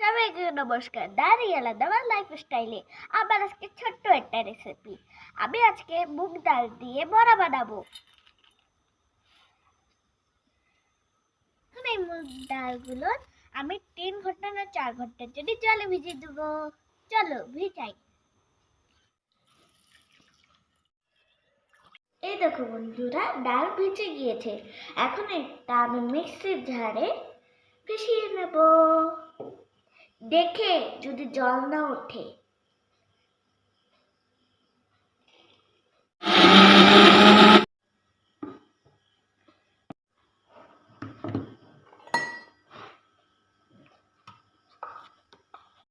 সবাইকে নমস্কার। দাঁড়িয়ে আলাদা লাইফ স্টাইলে আবার আজকে ছোট্ট একটা রেসিপি আমি আজকে মুগ ডাল দিয়ে বড়া বানাবো। এই মুগ ডালগুলো আমি তিন ঘণ্টা না চার ঘণ্টার জন্য জলে ভিজিয়ে দেবো। চলো, ভিজাই। এই দেখো বন্ধুরা, ডাল ভিজে গিয়েছে। এখন এটা আমি মিক্সির ঝাড়ে পিষিয়ে নেব। দেখে যদি জল না ওঠে।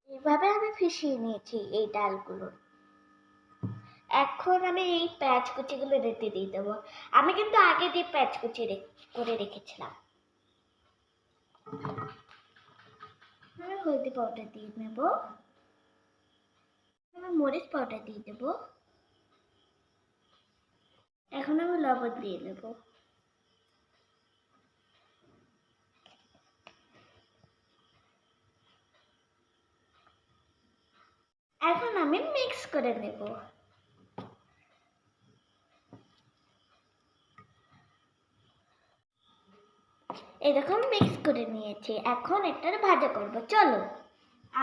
এইভাবে আমি ফিসিয়ে নিয়েছি এই ডালগুলো। এখন আমি এই প্যাচ কুচিগুলো রেতে দিয়ে দেবো। আমি কিন্তু আগে দিয়ে প্যাচ কুচি করে রেখেছিলাম। হলদি পাউডার দিয়ে নেব। আমি মরিচ পাউডার দিয়ে দেব। এখন আমি লবণ দিয়ে নেব। এখন আমি মিক্স করে নেব। এরকম মিক্স করে নিয়েছি। এখন এটার ভাজা করব, চলো।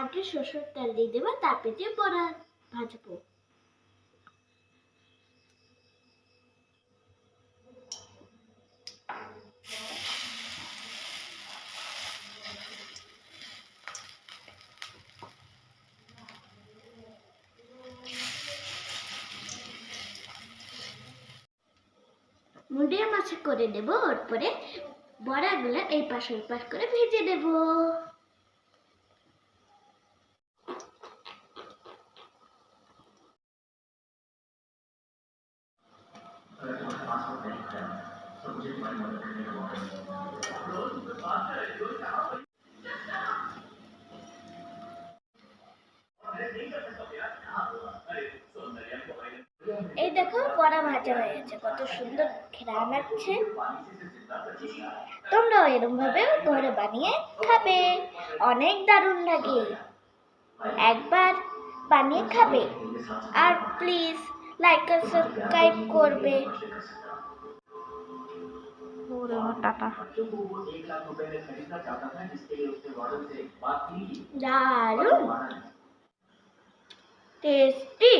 আগে সরষের তেল দিয়ে দেবো, তারপরে দিয়ে বড়া ভাজবো। মিডিয়াম আছে করে দেবো ওর পরে বড়াগুলো এই পাশ ওই পাশ করে ভেজে দেবো। এই দেখো বড়া ভাজা হয়ে গেছে। কত সুন্দর ঘ্রাণ আসছে তোমরাও এরকম ভাবে ঘরে বানিয়ে খাবে। অনেক দারুণ লাগে। একবার বানিয়ে খাবে। আর প্লিজ লাইক আর সাবস্ক্রাইব করবে। দারুণ। টেস্টি